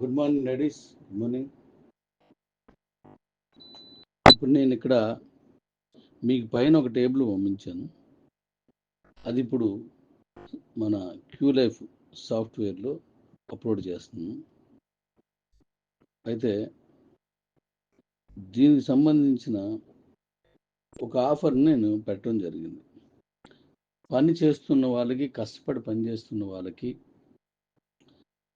Good morning ladies good morning ఇప్పుడు నేను ఇక్కడ మీకు పైన ఒక టేబుల్ పంపించాను. అది ఇప్పుడు మన క్యూ లైఫ్ సాఫ్ట్వేర్లో అప్లోడ్ చేస్తున్నాను. అయితే దీనికి సంబంధించిన ఒక ఆఫర్ నేను పెట్టడం జరిగింది. పని చేస్తున్న వాళ్ళకి కష్టపడి పని చేస్తున్న వాళ్ళకి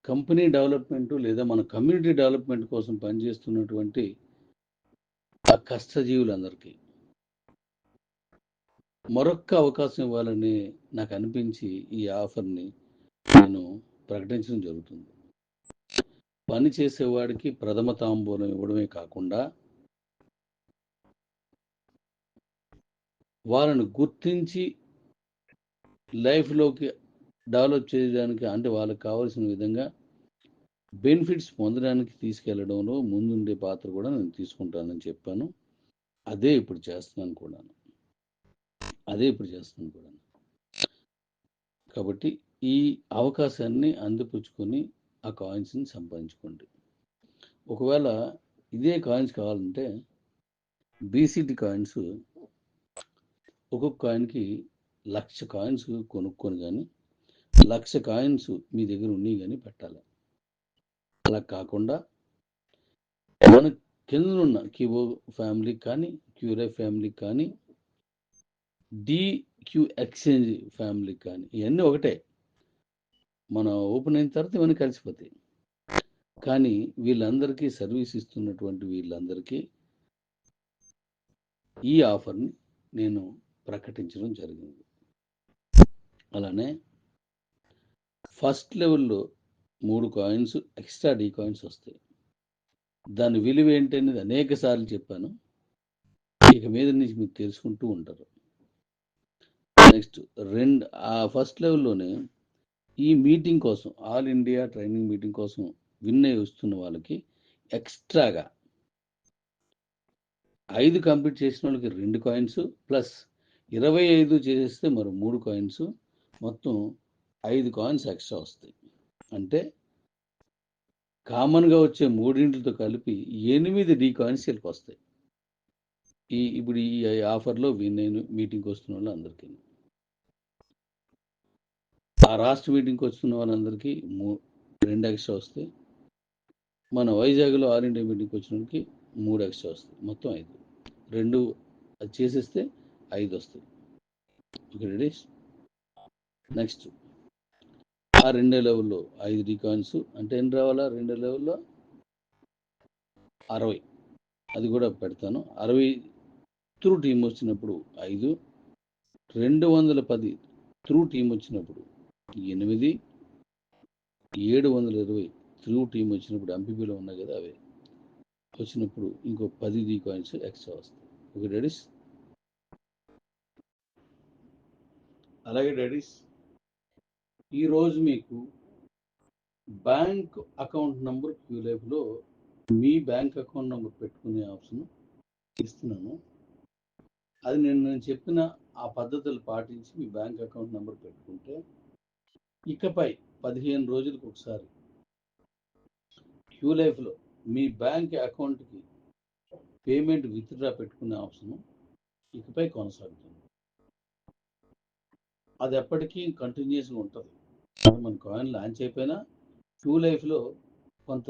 కంపెనీ డెవలప్మెంట్ లేదా మన కమ్యూనిటీ డెవలప్మెంట్ కోసం పనిచేస్తున్నటువంటి ఆ కష్టజీవులందరికీ మరొక్క అవకాశం ఇవ్వాలని నాకు అనిపించి ఈ ఆఫర్ని నేను ప్రకటించడం జరుగుతుంది. పని చేసేవాడికి ప్రథమ తాంబూలం ఇవ్వడమే కాకుండా వాళ్ళని గుర్తించి లైఫ్లోకి డెవలప్ చేయడానికి అంటే వాళ్ళకి కావాల్సిన విధంగా బెనిఫిట్స్ పొందడానికి తీసుకెళ్ళడంలో ముందుండే పాత్ర కూడా నేను తీసుకుంటానని చెప్పాను. అదే ఇప్పుడు చేస్తున్నాను కూడా అదే ఇప్పుడు చేస్తున్నాను కూడా కాబట్టి ఈ అవకాశాన్ని అందిపుచ్చుకొని ఆ కాయిన్స్ని సంపాదించుకోండి. ఒకవేళ ఇదే కాయిన్స్ కావాలంటే బీసీటీ కాయిన్స్ ఒక్కొక్క కాయిన్కి లక్ష కాయిన్స్ కొనుక్కొని కానీ లక్ష కాయిన్స్ మీ దగ్గర ఉన్నాయి కానీ పెట్టాలి. అలా కాకుండా మన కింద ఉన్న క్యూబో ఫ్యామిలీకి కానీ క్యూరై ఫ్యామిలీకి కానీ డిక్యూ ఎక్స్చేంజ్ ఫ్యామిలీకి కానీ ఇవన్నీ ఒకటే. మన ఓపెన్ అయిన తర్వాత ఇవన్నీ కలిసిపోతాయి. కానీ వీళ్ళందరికీ సర్వీస్ ఇస్తున్నటువంటి వీళ్ళందరికీ ఈ ఆఫర్ని నేను ప్రకటించడం జరిగింది. అలానే ఫస్ట్ లెవెల్లో మూడు కాయిన్స్ ఎక్స్ట్రా డీ కాయిన్స్ వస్తాయి. దాని విలువ ఏంటి అనేది అనేక సార్లు చెప్పాను. ఇక మీద నుంచి మీరు తెలుసుకుంటూ ఉంటారు. నెక్స్ట్ రెండు ఆ ఫస్ట్ లెవెల్లోనే ఈ మీటింగ్ కోసం ఆల్ ఇండియా ట్రైనింగ్ మీటింగ్ కోసం విన్ అయి వస్తున్న వాళ్ళకి ఎక్స్ట్రాగా ఐదు కంప్లీట్ చేసిన వాళ్ళకి రెండు కాయిన్స్ ప్లస్ ఇరవై ఐదు చేసేస్తే మరో మూడు కాయిన్స్ మొత్తం ఐదు కాయిన్స్ ఎక్స్ట్రా వస్తాయి. అంటే కామన్గా వచ్చే మూడింటితో కలిపి ఎనిమిది డీ కాయిన్స్ వీళ్ళకి వస్తాయి. ఈ ఇప్పుడు ఈ ఆఫర్లో నేను మీటింగ్కి వస్తున్న వాళ్ళు అందరికీ ఆ రాష్ట్ర మీటింగ్కి వస్తున్న వాళ్ళందరికీ మూ రెండు ఎక్స్ట్రా వస్తాయి. మన వైజాగ్లో ఆల్ ఇండియా మీటింగ్కి వచ్చిన వాళ్ళకి మూడు ఎక్స్ట్రా వస్తాయి. మొత్తం ఐదు. రెండు అది చేసేస్తే ఐదు వస్తాయి. Okay ready next. ఆ రెండో లెవెల్లో ఐదు డికాయిన్స్ అంటే ఎన్ని రావాలా? రెండో లెవెల్లో అరవై. అది కూడా పెడతాను. అరవై త్రూ టీం వచ్చినప్పుడు ఐదు రెండు వందల పది త్రూ టీం వచ్చినప్పుడు ఎనిమిది ఏడు వందల ఇరవై త్రూ టీం వచ్చినప్పుడు ఎంపీపీలో ఉన్నాయి కదా అవి వచ్చినప్పుడు ఇంకో పది డీ కాయిన్స్ ఎక్స్ట్రా వస్తాయి. Okay daddies? అలాగే డాడీస్. ఈరోజు మీకు బ్యాంక్ అకౌంట్ నంబర్ క్యూ లైఫ్లో మీ బ్యాంక్ అకౌంట్ నంబర్ పెట్టుకునే ఆప్షన్ ఇస్తున్నాను. అది నేను నేను చెప్పిన ఆ పద్ధతులు పాటించి మీ బ్యాంక్ అకౌంట్ నంబర్ పెట్టుకుంటే ఇకపై పదిహేను రోజులకు ఒకసారి క్యూ లైఫ్లో మీ బ్యాంక్ అకౌంట్కి పేమెంట్ విత్డ్రా పెట్టుకునే ఆప్షన్ ఇకపై కొనసాగుతుంది. అది ఎప్పటికీ కంటిన్యూస్గా ఉంటుంది. మన కాయిన్ లాంచ్ అయిపోయినా క్యూ లైఫ్లో కొంత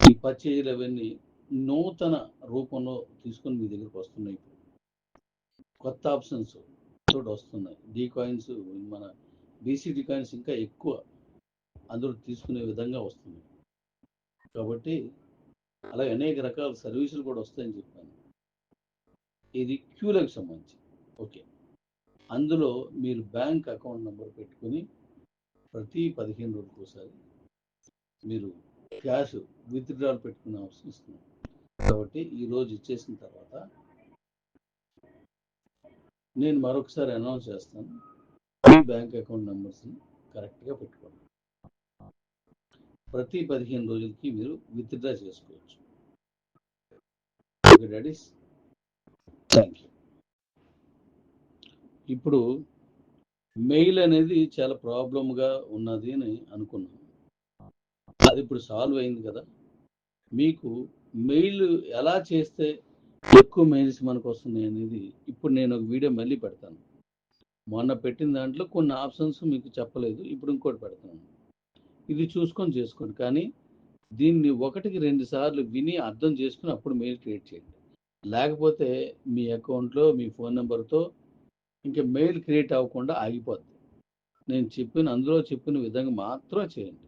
ఈ పర్చేజీలు అవన్నీ నూతన రూపంలో తీసుకొని మీ దగ్గరకు వస్తున్నాయి ఇప్పుడు. కొత్త ఆప్షన్స్ తోటి వస్తున్నాయి. డీ కాయిన్స్ మన బీసీడీ కాయిన్స్ ఇంకా ఎక్కువ అందరూ తీసుకునే విధంగా వస్తున్నాయి. కాబట్టి అలాగే అనేక రకాల సర్వీసులు కూడా వస్తాయని చెప్పాను. ఇది క్యూలకు సంబంధించి. ఓకే. అందులో మీరు బ్యాంక్ అకౌంట్ నెంబర్ పెట్టుకుని ప్రతి పదిహేను రోజులకు ఒకసారి మీరు క్యాష్ విత్డ్రాల్ పెట్టుకునే అవసరం ఇస్తున్నాం. కాబట్టి ఈరోజు ఇచ్చేసిన తర్వాత నేను మరొకసారి అనౌన్స్ చేస్తాను. మీ బ్యాంక్ అకౌంట్ నెంబర్స్ని కరెక్ట్గా పెట్టుకోండి. ప్రతి పదిహేను రోజులకి మీరు విత్డ్రా చేసుకోవచ్చు. Okay daddies. థ్యాంక్ యూ ఇప్పుడు మెయిల్ అనేది చాలా ప్రాబ్లంగా ఉన్నది అని అనుకున్నాను అది ఇప్పుడు సాల్వ్ అయింది కదా. మీకు మెయిల్ ఎలా చేస్తే ఎక్కువ మెయిల్స్ మనకు వస్తున్నాయి అనేది ఇప్పుడు నేను ఒక వీడియో మళ్ళీ పెడతాను. మొన్న పెట్టిన దాంట్లో కొన్ని ఆప్షన్స్ మీకు చెప్పలేదు ఇప్పుడు ఇంకోటి పెడతాను. ఇది చూసుకొని చేసుకోండి. కానీ దీన్ని ఒకటికి రెండు సార్లు విని అర్థం చేసుకుని అప్పుడు మెయిల్ క్రియేట్ చేయండి. లేకపోతే మీ అకౌంట్లో మీ ఫోన్ నెంబర్తో ఇంకా మెయిల్ క్రియేట్ అవ్వకుండా ఆగిపోద్ది. నేను చెప్పిన అందులో చెప్పిన విధంగా మాత్రం చేయండి.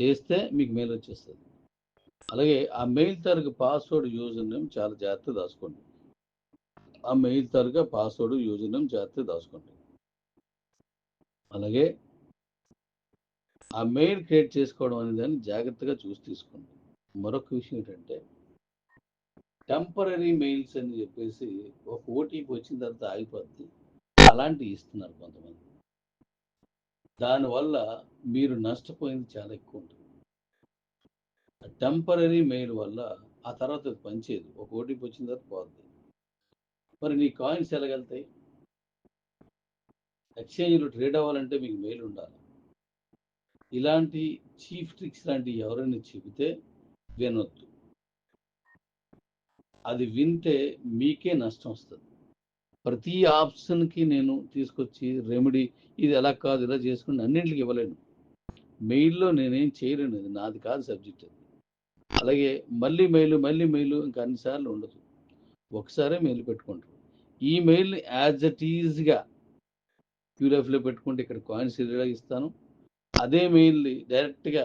చేస్తే మీకు మెయిల్ వచ్చేస్తుంది. అలాగే ఆ మెయిల్ తరగతి పాస్వర్డ్ యూజర్ నేమ్ చాలా జాగ్రత్తగా దాచుకోండి. ఆ మెయిల్ తరగతి పాస్వర్డ్ యూజర్ నేమ్ జాగ్రత్తగా దాచుకోండి. అలాగే ఆ మెయిల్ క్రియేట్ చేసుకోవడం అనే దాన్ని జాగ్రత్తగా చూసి తీసుకోండి. మరొక విషయం ఏంటంటే టెంపరీ మెయిల్స్ అని చెప్పేసి ఒక ఓటీపీ వచ్చిన తర్వాత ఆగిపోద్ది. అలాంటివి ఇస్తున్నారు కొంతమంది. దానివల్ల మీరు నష్టపోయింది చాలా ఎక్కువ ఉంటుంది. టెంపరీ మెయిల్ వల్ల ఆ తర్వాత అది పనిచేయదు. ఒక ఓటీపీ వచ్చిన తర్వాత పోద్ది. మరి నీ కాయిన్స్ ఎలాగెళ్తాయి? ఎక్స్చేంజ్లో ట్రేడ్ అవ్వాలంటే మీకు మెయిల్ ఉండాలి. ఇలాంటి చీఫ్ ట్రిక్స్ లాంటివి ఎవరైనా చెబితే వినొద్దు. అది వింటే మీకే నష్టం వస్తుంది. ప్రతి ఆప్షన్కి నేను తీసుకొచ్చి రెమెడీ ఇది ఎలా కాదు ఇలా చేసుకుని అన్నింటికి ఇవ్వలేను. మెయిల్లో నేనేం చేయలేను అది నాది కాదు సబ్జెక్ట్ అది. అలాగే మళ్ళీ మెయిల్ మళ్ళీ మెయిల్ ఇంకా అన్నిసార్లు ఉండదు. ఒకసారే మెయిల్ పెట్టుకుంటారు. ఈ మెయిల్ని యాజ్ అట్ ఈజ్గా క్యూఎఫ్లో పెట్టుకుంటే ఇక్కడ కాయిన్స్ ఇలా ఇస్తాను. అదే మెయిల్ని డైరెక్ట్గా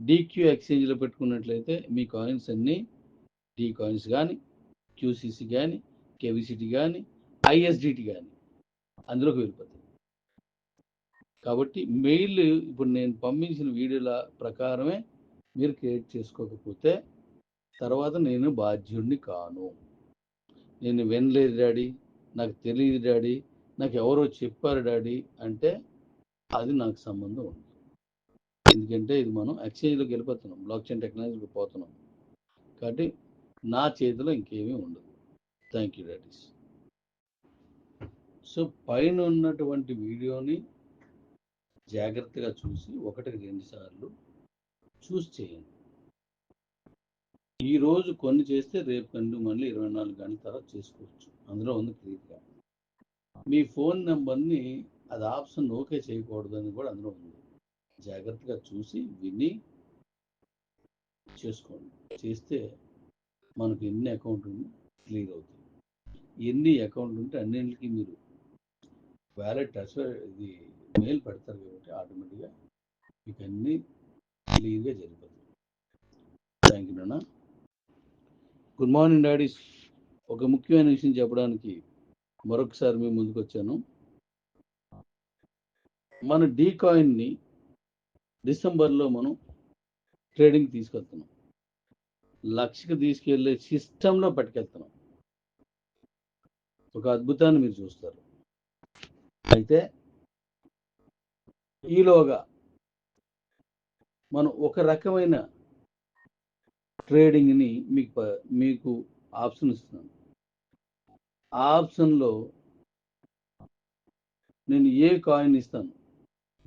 డీక్యూ ఎక్స్చేంజ్లో పెట్టుకున్నట్లయితే మీ కాయిన్స్ అన్నీ డీ కాయిన్స్ కానీ క్యూసీసీ కానీ కేవీసీటీ కానీ ఐఎస్డిటి కానీ అందులోకి వెళ్ళిపోతుంది కాబట్టి మెయిల్ ఇప్పుడు నేను పంపించిన వీడియోల ప్రకారమే మీరు క్రియేట్ చేసుకోకపోతే తర్వాత నేను బాధ్యుడిని కాను. నేను వినలేదు డాడీ నాకు తెలియదు డాడీ నాకు ఎవరో చెప్పారు డాడీ అంటే అది నాకు సంబంధం ఉంది ఎందుకంటే ఇది మనం ఎక్స్చేంజ్లోకి వెళ్ళిపోతున్నాం బ్లాక్ చైన్ టెక్నాలజీకి పోతున్నాం. కాబట్టి నా చేతిలో ఇంకేమీ ఉండదు. థ్యాంక్ యూ డాడీస్ సో పైన ఉన్నటువంటి వీడియోని జాగ్రత్తగా చూసి ఒకటికి రెండు సార్లు చూస్ చేయండి. ఈరోజు కొన్ని చేస్తే రేపు కొన్ని మళ్ళీ ఇరవై నాలుగు గంటల తర్వాత చేసుకోవచ్చు. అందులో ఉంది క్లియర్గా. మీ ఫోన్ నెంబర్ని అది ఆప్షన్ ఓకే చేయకూడదని కూడా అందులో ఉంది. జాగ్రత్తగా చూసి విని చేసుకోండి. చేస్తే మనకు ఎన్ని అకౌంట్ క్లియర్ అవుతుంది. ఎన్ని అకౌంట్ ఉంటే అన్నింటికి మీరు వ్యాలెట్ ట్రాన్స్ఫర్ ఇది మెయిల్ పెడతారు కాబట్టి ఆటోమేటిక్గా మీకు అన్నీ క్లియర్గా జరిగిపోతుంది థ్యాంక్ యూ నాన్న. గుడ్ మార్నింగ్ డాడీస్ ఒక ముఖ్యమైన విషయం చెప్పడానికి మరొకసారి మేము ముందుకు వచ్చాను. మన డీ కాయిన్ని డిసెంబర్లో మనం ట్రేడింగ్ తీసుకొస్తున్నాం లక్ష్యకు తీసుకెళ్ళే సిస్టంలో పట్టుకెళ్తున్నాం. ఒక అద్భుతాన్ని మీరు చూస్తారు. అయితే ఈలోగా మనం ఒక రకమైన ట్రేడింగ్ని మీకు మీకు ఆప్షన్ ఇస్తున్నాను. ఆ ఆప్షన్లో నేను ఏ కాయిన్ ఇస్తాను?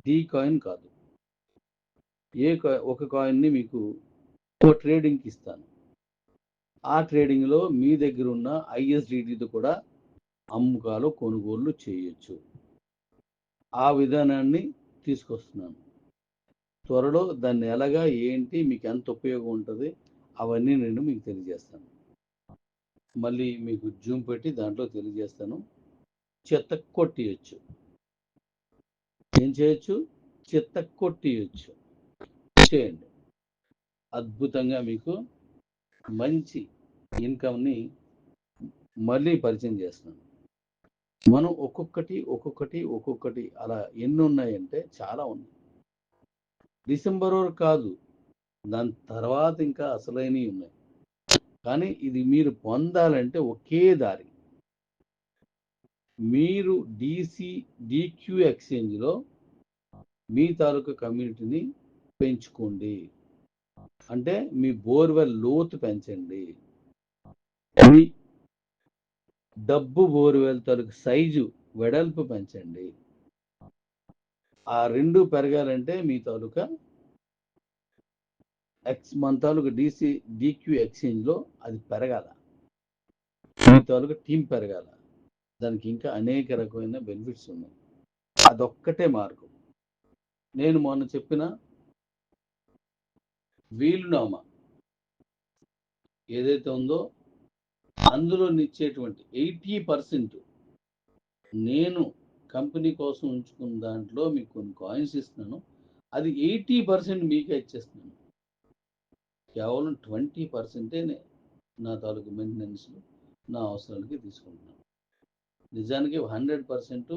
డి కాయిన్ కాదు. ఏ కాయిన్ ఒక కాయిన్ని మీకు ఒక ట్రేడింగ్కి ఇస్తాను. ఆ ట్రేడింగ్లో మీ దగ్గర ఉన్న ఐఎస్డిటీతో కూడా అమ్మకాలు కొనుగోళ్ళు చేయొచ్చు. ఆ విధానాన్ని తీసుకొస్తున్నాను. త్వరలో దాన్ని ఎలాగా ఏంటి మీకు ఎంత ఉపయోగం ఉంటుంది అవన్నీ నేను మీకు తెలియజేస్తాను. మళ్ళీ మీకు జూమ్ పెట్టి దాంట్లో తెలియజేస్తాను. చెత్త కొట్టియచ్చు. ఏం చేయొచ్చు? చెత్త కొట్టియచ్చు. చేయండి. అద్భుతంగా మీకు మంచి ఇన్కమ్ని మళ్ళీ పరిచయం చేస్తున్నాను మనం ఒక్కొక్కటి ఒక్కొక్కటి ఒక్కొక్కటి అలా ఎన్ని ఉన్నాయంటే చాలా ఉన్నాయి. డిసెంబర్ వరకు కాదు దాని తర్వాత ఇంకా అసలైనవి ఉన్నాయి. కానీ ఇది మీరు పొందాలంటే ఒకే దారి. మీరు డిసి డిక్యూ ఎక్స్చేంజ్లో మీ తాలూకా కమ్యూనిటీని పెంచుకోండి. అంటే మీ బోర్వెల్ లోతు పెంచండి. మీ డబ్బు బోర్వెల్ తాలూకు సైజు వెడల్పు పెంచండి. ఆ రెండు పెరగాలంటే మీ తాలూకా ఎక్స్ మన తాలూకు డిసి డిక్యూ ఎక్స్చేంజ్లో అది పెరగాల. మీ తాలూకు టీం పెరగాల. దానికి ఇంకా అనేక రకమైన బెనిఫిట్స్ ఉన్నాయి. అదొక్కటే మార్గం. నేను మొన్న చెప్పిన వీలునామా? ఏదైతే ఉందో అందులో నిచ్చేటువంటి ఎయిటీ పర్సెంట్ నేను కంపెనీ కోసం ఉంచుకున్న దాంట్లో మీకు కొన్ని కాయిన్స్ ఇస్తున్నాను. అది ఎయిటీ పర్సెంట్ మీకే ఇచ్చేస్తున్నాను. కేవలం ట్వంటీ పర్సెంటే నా తాలూకు మెయింటెనెన్స్లు నా అవసరాలకి తీసుకుంటున్నాను. నిజానికి హండ్రెడ్ పర్సెంట్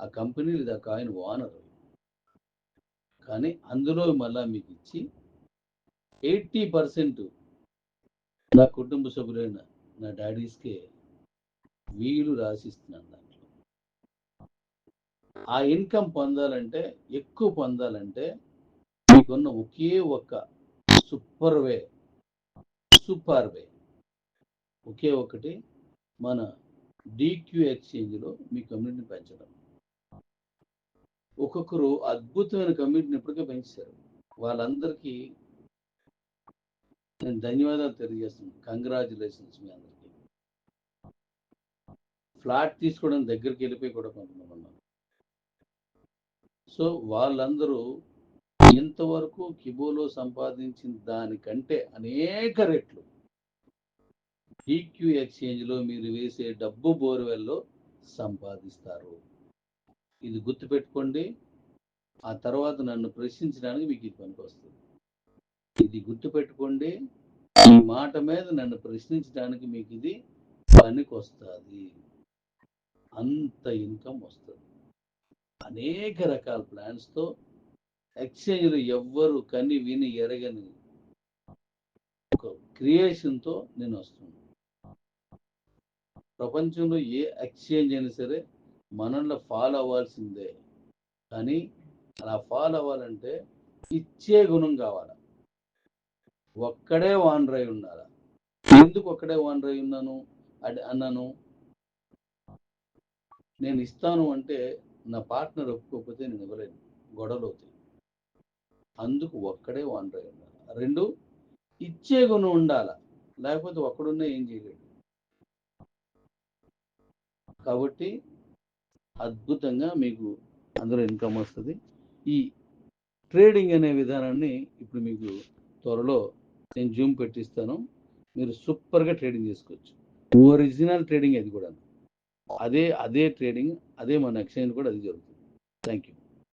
ఆ కంపెనీ లేదా కాయిన్ ఓనర్. కానీ అందులో మళ్ళీ మీకు ఇచ్చి ఎయిటీ పర్సెంట్ నా కుటుంబ సభ్యులైన నా డాడీస్కే వీలు రాసిస్తున్నాను దాంట్లో. ఆ ఇన్కమ్ పొందాలంటే ఎక్కువ పొందాలంటే మీకున్న ఒకే ఒక్క సూపర్ వే సూపర్ వే. ఒకే ఒకటి మన డిక్యూ ఎక్స్చేంజ్లో మీ కమ్యూనిటీని పెంచడం. ఒక్కొక్కరు అద్భుతమైన కమ్యూనిటీని ఇప్పటికే పెంచారు వాళ్ళందరికీ నేను ధన్యవాదాలు తెలియజేస్తున్నాను. కంగ్రాచులేషన్స్ మీ అందరికీ. ఫ్లాట్ తీసుకోవడం దగ్గరికి వెళ్ళిపోయి కూడా కొంతమంది ఉన్నారు. సో వాళ్ళందరూ ఇంతవరకు కిబోలో సంపాదించిన దానికంటే అనేక రెట్లు ఈక్యూ ఎక్స్చేంజ్లో మీరు వేసే డబ్బు బోర్వెల్లో సంపాదిస్తారు. ఇది గుర్తుపెట్టుకోండి. ఆ తర్వాత నన్ను ప్రశ్నించడానికి మీకు ఇది పనికి వస్తుంది ఇది గుర్తుపెట్టుకోండి. ఈ మాట మీద నన్ను ప్రశ్నించడానికి మీకు ఇది పనికి వస్తుంది అంత ఇన్కమ్ వస్తుంది. అనేక రకాల ప్లాన్స్తో ఎక్స్చేంజ్లో ఎవ్వరు కని విని ఎరగని ఒక క్రియేషన్తో నేను వస్తున్నాను. ప్రపంచంలో ఏ ఎక్స్చేంజ్ అయినా సరే మనల్ని ఫాలో అవ్వాల్సిందే. కానీ అలా ఫాలో అవ్వాలంటే ఇచ్చే గుణం కావాలి? ఒక్కడే వానర్ ఉండాలా ఉండాలి. ఎందుకు ఒక్కడే వానర్ ఉన్నాను అది అన్నాను? నేను ఇస్తాను అంటే నా పార్ట్నర్ ఒప్పుకోకపోతే నేను ఇవ్వలేను. గొడవలు అవుతాయి. అందుకు ఒక్కడే వానర్ ఉండాలి. రెండు ఇచ్చే గుణం ఉండాల. లేకపోతే ఒక్కడున్నా ఏం చేయలేడు. కాబట్టి అద్భుతంగా మీకు అందులో ఇన్కమ్ వస్తుంది. ఈ ట్రేడింగ్ అనే విధానాన్ని ఇప్పుడు మీకు త్వరలో నేను జూమ్ పెట్టిస్తాను. మీరు సూపర్గా ట్రేడింగ్ చేసుకోవచ్చు. ఒరిజినల్ ట్రేడింగ్ అది కూడా అదే అదే ట్రేడింగ్ అదే మన ఎక్స్చేంజ్ కూడా అది జరుగుతుంది. Thank you